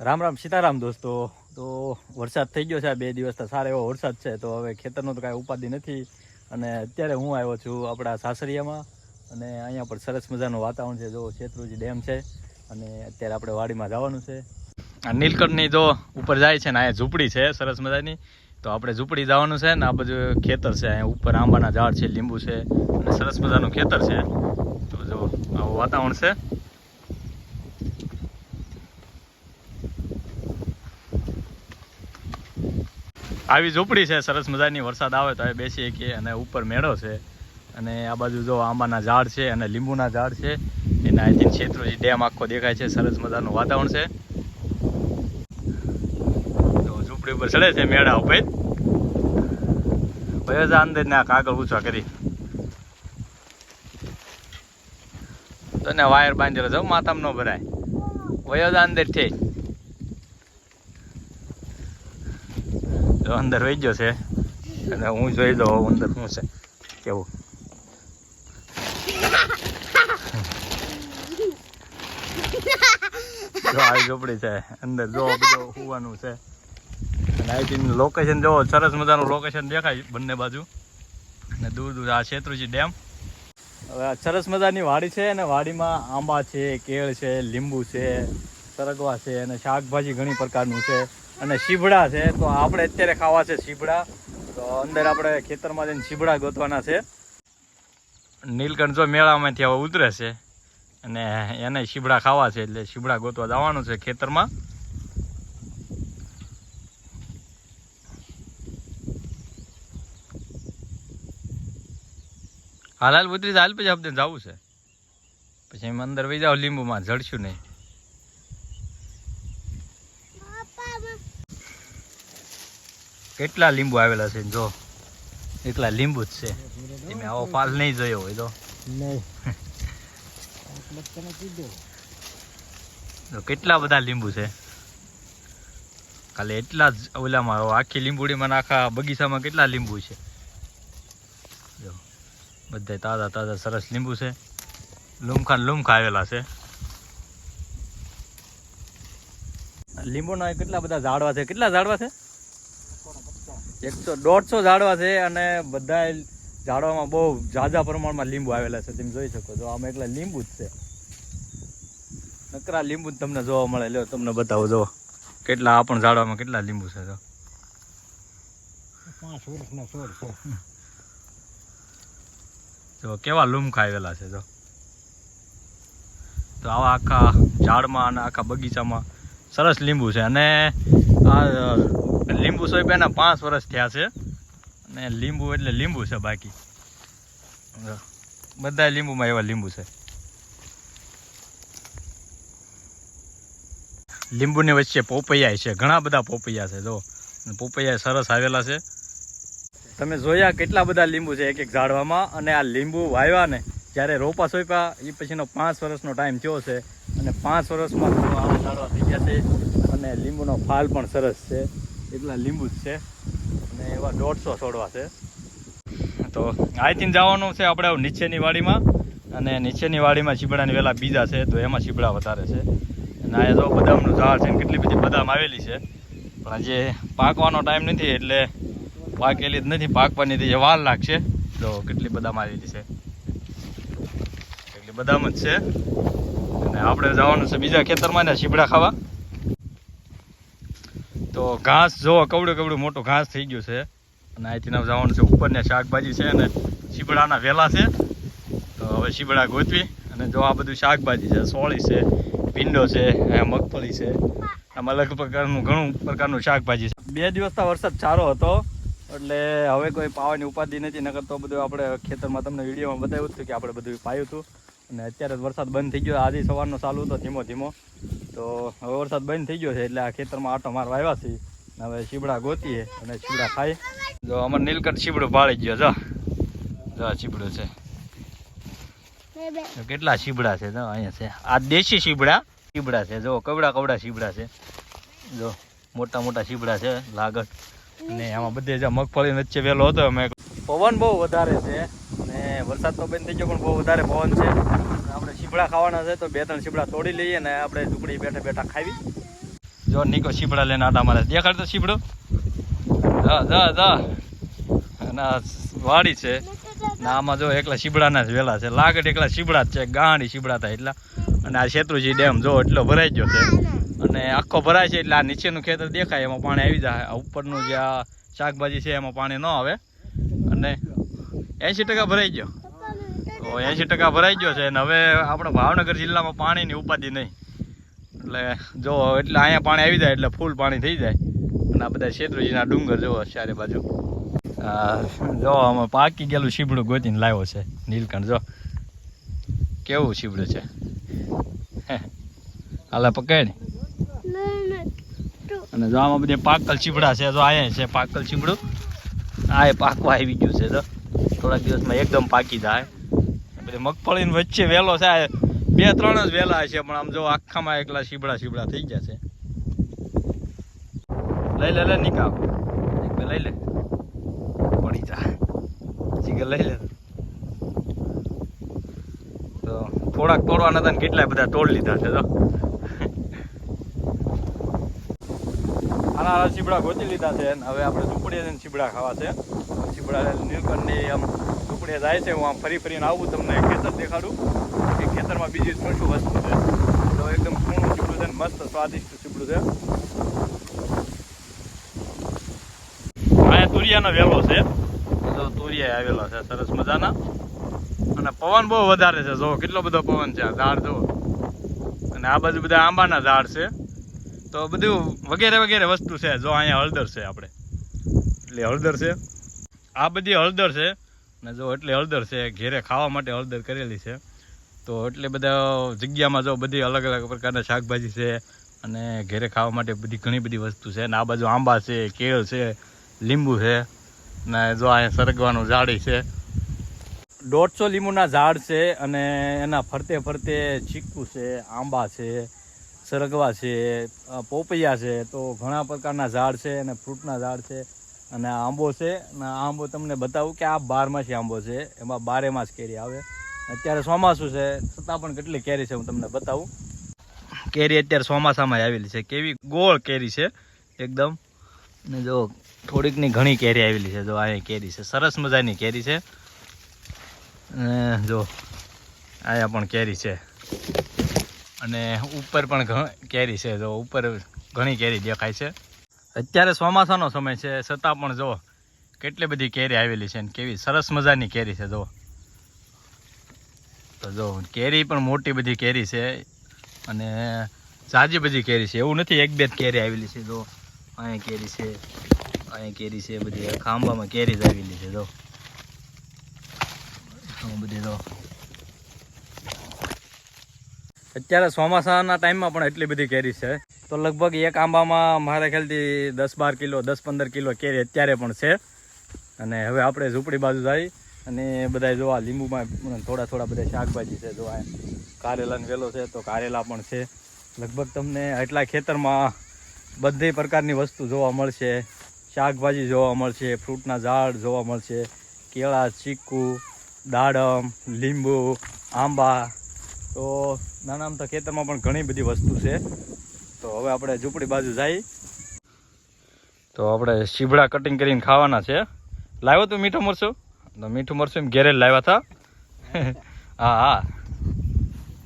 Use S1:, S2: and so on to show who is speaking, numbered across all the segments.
S1: રામ રામ, સીતારામ દોસ્તો. તો વરસાદ થઈ ગયો છે આ બે દિવસથી સારો એવો વરસાદ છે, તો હવે ખેતરનો તો કાંઈ ઉપાધિ નથી. અને અત્યારે હું આવ્યો છું આપણા સાસરિયામાં. અને અહીંયા પર સરસ મજાનું વાતાવરણ છે, જો શેત્રુજી ડેમ છે. અને અત્યારે આપણે વાડીમાં જવાનું છે. આ નીલકંઠની જો ઉપર જાય છે ને, અહીંયા ઝૂંપડી છે, સરસ મજાની. તો આપણે ઝૂંપડી જવાનું છે ને, આ બધું ખેતર છે, અહીંયા ઉપર આંબાના ઝાડ છે, લીંબુ છે. અને સરસ મજાનું ખેતર છે. તો જો આવું વાતાવરણ છે. આવી ઝૂંપડી છે, સરસ મજાની વરસાદ આવે તો એ બેસીએ કે અને ઉપર મેળો છે. અને આ બાજુ જો આંબાના ઝાડ છે અને લીંબુના ઝાડ છે, એના અહીંથી શેત્રુજી ડેમ આખો દેખાય છે, સરસ મજાનું વાતાવરણ છે. તો ઝૂંપડી ઉપર ચડે છે મેળા ઉપર. ભયજા અંદર ને કાગળ ઊંચા કરી. તને વાયર બાંધેલો જાવ માતામ ન ભરાય. વયો અંદરથી જો અંદર વહી ગયો છે. અને હું જોઈ લઉં અંદર શું છે. કેવું? જો આવી ઝોપડી છે. અંદર જો બધું હોવાનું છે. અને અહીંથી લોકેશન જો સરસ મજાનું લોકેશન દેખાય બંને બાજુ. અને દૂર દૂર આ શેત્રુજી ડેમ. હવે આ સરસ મજાની વાડી છે અને વાડીમાં આંબા છે, કેળ છે, લીંબુ છે, સરગવા છે અને શાકભાજી ઘણી પ્રકારનું છે. અને શીબડા છે. તો આપણે અત્યારે ખાવા છે શીબડા તો અંદર આપણે ખેતરમાં જઈને શીબડા ગોતવાના છે. નીલકંઠ જો મેળામાંથી હવે ઉતરે છે અને એને શીબડા ખાવા છે એટલે શીબડા ગોતવા જવાનું છે ખેતરમાં. હાલ હાલ ઉતરી હાલ પછી આપણે જવું છે. પછી એમ અંદર વહી જાવ લીંબુમાં જડશું નહીં. કેટલા લીંબુ આવેલા છે જો? એકલા લીંબુ જ છે. તમે આવો ફાલ નહીં જોયો હોય તો. તો કેટલા બધા લીંબુ છે? ખાલી એટલા જ ઓલામાં આખી લીંબુડીમાં આખા બગીચામાં કેટલા લીંબુ છે? જો બધા તાજા તાજા સરસ લીંબુ છે. લુમખા લુમખા લૂમખા આવેલા છે. લીંબુના કેટલા બધા ઝાડવા છે? કેટલા ઝાડવા છે? એકસો દોઢસો ઝાડવા છે અને બધા ઝાડવામાં બહુ ઝાઝા પ્રમાણમાં લીંબુ આવેલા છે તમે જોઈ શકો છો. આમાં એકલા લીંબુ જ છે. નકરા લીંબુ જ તમને જોવા મળે. લ્યો તમને બતાવો જો કેટલા આ પણ ઝાડવામાં કેટલા લીંબુ છે તો
S2: પાંચ વર્ષના છોડ છે.
S1: જો કેવા લૂમખા આવેલા છે જો તો આવા આખા ઝાડમાં અને આખા બગીચામાં સરસ લીંબુ છે. અને આ લીંબુ સોયપાના પાંચ વર્ષ થયા છે. અને લીંબુ એટલે લીંબુ છે બાકી. બધા લીંબુમાં એવા લીંબુ છે. લીંબુની વચ્ચે પોપૈયા છે, ઘણા બધા પોપૈયા છે, જો. પોપૈયા સરસ આવેલા છે. તમે જોયા કેટલા બધા લીંબુ છે એક એક ઝાડવામાં? અને આ લીંબુ વાવ્યા ને, જ્યારે રોપા સોંપ્યા એ પછીનો પાંચ વર્ષનો ટાઈમ થયો છે. અને પાંચ વર્ષમાં આવા ઝાડવા થઈ ગયા છે. અને લીંબુનો ફાલ પણ સરસ છે. એટલા લીંબુ જ છે. અને એવા દોઢસો છોડવા છે. તો આઈથી જવાનું છે આપણે નીચેની વાડીમાં. અને નીચેની વાડીમાં ચીબડાની વેલા બીજા છે, તો એમાં ચીબડા વધારે છે. અને આ જો બદામનું ઝાડ છે કેટલી બધી બદામ આવેલી છે. પણ આજે પાકવાનો ટાઈમ નથી, એટલે પાકેલી જ નથી, પાકવાની જે વાર લાગશે. તો કેટલી બદામ આવેલી છે. એટલી બદામ જ છે. અને આપણે જવાનું છે બીજા ખેતરમાં ને શીબડા ખાવા. તો ઘાસ જો કવડું કવડું મોટું ઘાસ થઈ ગયું છે. અને અહીંથી જવાનું છે. ઉપર ને શાકભાજી છે અને શીબડાના વેલા છે. તો હવે શીબડા ગોતવી અને જો આ બધું શાકભાજી છે. સોળી છે, ભીંડો છે મગફળી છે. આમાં અલગ પ્રકારનું ઘણું પ્રકારનું શાકભાજી છે. બે દિવસના વરસાદ સારો હતો. એટલે હવે કોઈ પાવાની ઉપાધિ નથી. નકર તો બધું આપણે ખેતરમાં તમને વિડીયોમાં બતાવ્યું હતું કે આપણે બધું પાયું હતું. અને અત્યારે વરસાદ બંધ થઈ ગયો. આજે સવારનો ચાલુ હતો, ધીમો ધીમો. તો હવે વરસાદ બંધ થઈ ગયો છે, એટલે આ ખેતરમાં આટો મારવા આવ્યા છીએ. હવે શીબડા ગોતીએ અને શીબડા ખાઈ. જો અમારે નીલકંઠ શીબડું પાડી ગયો, જો. જો શીબડું છે. કેટલા શીબડા છે, જો, અહીંયા છે. આ દેશી શીબડા શીબડા છે, જો, કવડા કવડા શીબડા છે. જો, મોટા મોટા શીબડા છે લાગત અને આમાં બધે જે મગફળી વચ્ચે વહેલો હતો, અમે. પવન બહુ વધારે છે, અને વરસાદ તો બંધ થઈ ગયો, પણ બહુ વધારે પવન છે. શીબડા ખાવાના છે, તો બે ત્રણ શીપડા તોડી લઈએ ને આપણે ઝૂંપડી બેઠા બેઠા ખાવી. જો નીકો શીપડા લઈને આટા મારે. દેખાડતો શીપડો જા જા જા. અને વાડી છે. ને આમાં જો એકલા શીપડાના જ વેલા છે. લાગટ એકલા શીપડા જ છે. ગાંડી શીબડા થાય એટલા. અને આ શેત્રુજી ડેમ જો એટલો ભરાઈ ગયો છે. અને આખો ભરાય છે એટલે આ નીચેનું ખેતર દેખાય, એમાં પાણી આવી જાય. આ ઉપરનું જે આ શાકભાજી છે, એમાં પાણી ન આવે. અને એંશી ટકા ભરાઈ ગયો. તો એંશી ટકા ભરાઈ ગયો છે અને હવે આપણે ભાવનગર જિલ્લામાં પાણીની ઉપાધિ નહીં. એટલે જો એટલે અહીંયા પાણી આવી જાય એટલે ફૂલ પાણી થઈ જાય. અને આ બધા શેત્રુજીના ડુંગર જુઓ ચારે બાજુ. જો અમે પાકી ગયેલું શીબડું ગોતીને લાવ્યો છે. નીલકંઠ, જો. કેવું શીબડું છે? હાલે પકડ અને જો આમાં બધી પાકલ ચીબડા છે, જો અહીંયા છે પાકલ ચીબડું આ પાકવા આવી ગયું છે તો થોડાક દિવસમાં એકદમ પાકી જાય. બધી મગફળીની વચ્ચે વેલો છે બે ત્રણ જ વેલા છે, પણ આમ જો આખામાં એકલા શીબડા શીબડા થઈ છે. લઈ લે લે નિકાલ. લઈ લે. પડી જા. જીગર લઈ લે. તો થોડાક તોડવાના હતા ને કેટલાય બધા તોડ લીધા છે તો આના ચીબડા ગોતી લીધા છે અને હવે આપણે ઝૂંપડીએ જઈને ચીબડા ખાવા છે. ચીબડા નીલકંઠની આમ ઝૂંપડીએ જાય છે, હું આમ ફરી ફરીને આવું, તમને ખેતર દેખાડું. કે ખેતરમાં બીજી શું શું વસ્તુ છે. તો એકદમ કૂણું ચીબડું છે મસ્ત સ્વાદિષ્ટ ચીબડું છે. અહીંયા તુરિયાનો વેલો છે. તો તુરિયા આવેલો છે, સરસ મજાના. અને પવન બહુ વધારે છે, જો કેટલો બધો પવન છે આ ઝાડ જો અને આ બાજુ બધા આંબાના ઝાડ છે. તો બધું વગેરે વગેરે વસ્તુ છે જો અહીંયા હળદર છે આપણે. એટલે હળદર છે? આ બધી હળદર છે ને જો એટલે હળદર છે ઘેરે ખાવા માટે હળદર કરેલી છે. તો એટલે બધા જગ્યામાં જો બધી અલગ અલગ પ્રકારના શાકભાજી છે અને ઘેરે ખાવા માટે બધી ઘણી બધી વસ્તુ છે. ને આ બાજુ આંબા છે કેળ છે લીંબુ છે ને જો અહીંયા સરગવાનું ઝાડી છે. દોઢસો લીંબુના ઝાડ છે અને એના ફરતે ફરતે ચીકુ છે આંબા છે સરગવા છે પોપૈયા છે, તો ઘણા પ્રકારના ઝાડ છે અને ફ્રૂટના ઝાડ છે અને આંબો છે. અને આંબો તમને બતાવું કે આ બારમાસી આંબો છે, એમાં બારે માસ કેરી આવે. અત્યારે ચોમાસું છે, છતાં પણ કેટલી કેરી છે હું તમને બતાવું. કેરી અત્યારે ચોમાસામાં આવેલી છે. કેવી ગોળ કેરી છે, એકદમ. ને જો થોડીકની ઘણી કેરી આવેલી છે, જો અહીંયા કેરી છે. સરસ મજાની કેરી છે. અને જો અહીંયા પણ કેરી છે. અને ઉપર પણ કેરી છે, જો ઉપર ઘણી કેરી દેખાય છે. અત્યારે ચોમાસાનો સમય છે, છતાં પણ જો કેટલી બધી કેરી આવેલી છે અને કેવી સરસ મજાની કેરી છે, જો. તો જો, કેરી પણ મોટી બધી કેરી છે અને સાજી બધી કેરી છે. એવું નથી એક બે જ કેરી આવેલી છે, જો. અહીંયા કેરી છે, અહીંયા કેરી છે, બધી. ખાંભામાં કેરી જ આવેલી છે, જો. બધી, જો. અત્યારે ચોમાસાના ટાઈમમાં પણ એટલી બધી કેરી છે. તો લગભગ એક આંબામાં મારા ખ્યાલથી દસ બાર કિલો, દસ પંદર કિલો કેરી અત્યારે પણ છે. અને હવે આપણે ઝૂંપડી બાજુ જઈ અને બધા જોવા લીંબુમાં થોડા થોડા બધા શાકભાજી છે જોવા કારેલાનો વેલો છે તો કારેલા પણ છે. લગભગ તમને આટલા ખેતરમાં બધી પ્રકારની વસ્તુ જોવા મળશે. શાકભાજી જોવા મળશે, ફ્રૂટના ઝાડ જોવા મળશે, કેળા, ચીકુ, દાડમ, લીંબુ, આંબા. તો નાના, આમ તો ખેતરમાં પણ ઘણી બધી વસ્તુ છે. તો હવે આપણે ઝૂંપડી બાજુ જઈ તો આપણે શીબડા કટિંગ કરીને ખાવાના છે. લાવ્યો તું મીઠું મરશું તો મીઠું મરશું એમ ઘેરે લાવ્યા હતા. હા હા.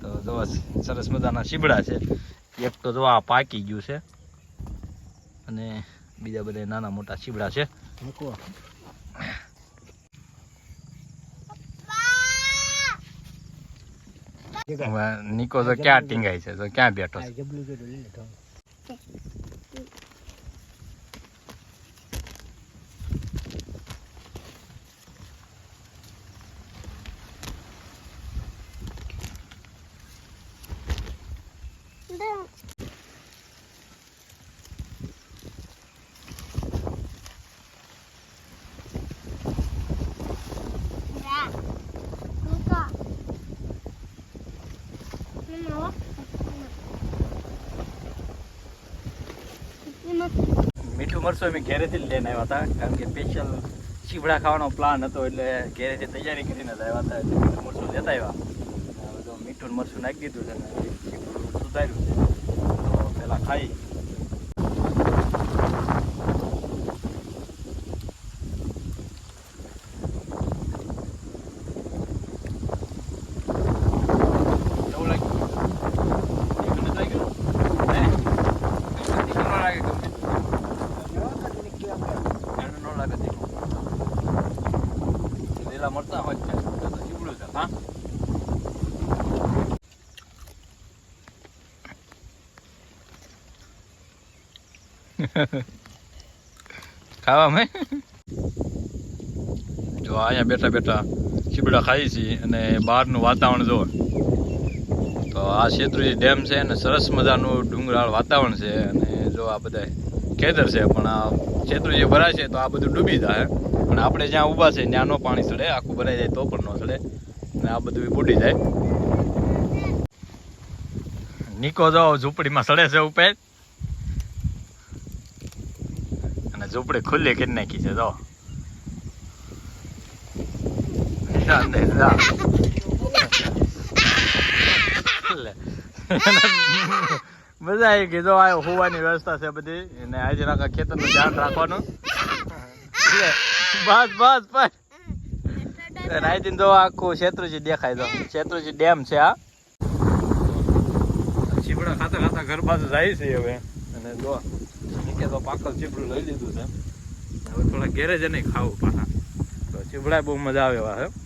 S1: તો જો સરસ મજાના શીબડા છે. એક તો જો આ પાકી ગયું છે. અને બીજા બધા નાના મોટા શીબડા છે. હવે નિકો તો ક્યાં ટીંગાય છે? તો ક્યાં બેઠો છે મીઠું મરચું અમે ઘેરેથી જ લઈને આવ્યા હતા. કારણ કે સ્પેશિયલ ચીવડા ખાવાનો પ્લાન હતો એટલે ઘેરેથી તૈયારી કરીને જ આવ્યા હતા મરચું લેતા આવ્યા. બધું મીઠું મરચું નાખી દીધું છે સુધાર્યું છે. તો પહેલાં ખાઈ. ખાવામાં જો અહીંયા બેઠા બેઠા ચીબડા ખાઈ છીએ અને બહારનું વાતાવરણ જો તો આ શેત્રુજી ડેમ છે અને સરસ મજાનું ડુંગરાળ વાતાવરણ છે અને જો આ બધા ખેતર છે, પણ આ શેત્રુજી ભરાય છે તો આ બધું ડૂબી જાય પણ આપણે જ્યાં ઊભા છે ત્યાં નો પાણી ચડે, આખું ભરાઈ જાય તો પણ ન ચડે. અને આ બધું બુડી જાય. નીકો જાઓ, ઝૂંપડીમાં સડે છે ઉપર અને ઝૂંપડી ખુલ્લી કરી નાખી છે, જો. ને. મજા આવી ગઈ, જો, આ હોવાની વ્યવસ્થા છે બધી. અને આજે આખા ખેતરનું ધ્યાન રાખવાનું. બસ બસ બસ. રાયતીન જો, આખું શેત્રુજી દેખાય તો શેત્રુજી ડેમ છે, આ. ચીપડા ખાતા ખાતા ઘર બાજુ જાય છે હવે. અને જો નીચે તો પાકલ ચીપડું લઈ લીધું છે. હવે થોડા ઘેરે જ નહીં ખાવું પાછા. તો ચીપડા બહુ મજા આવે એવા છે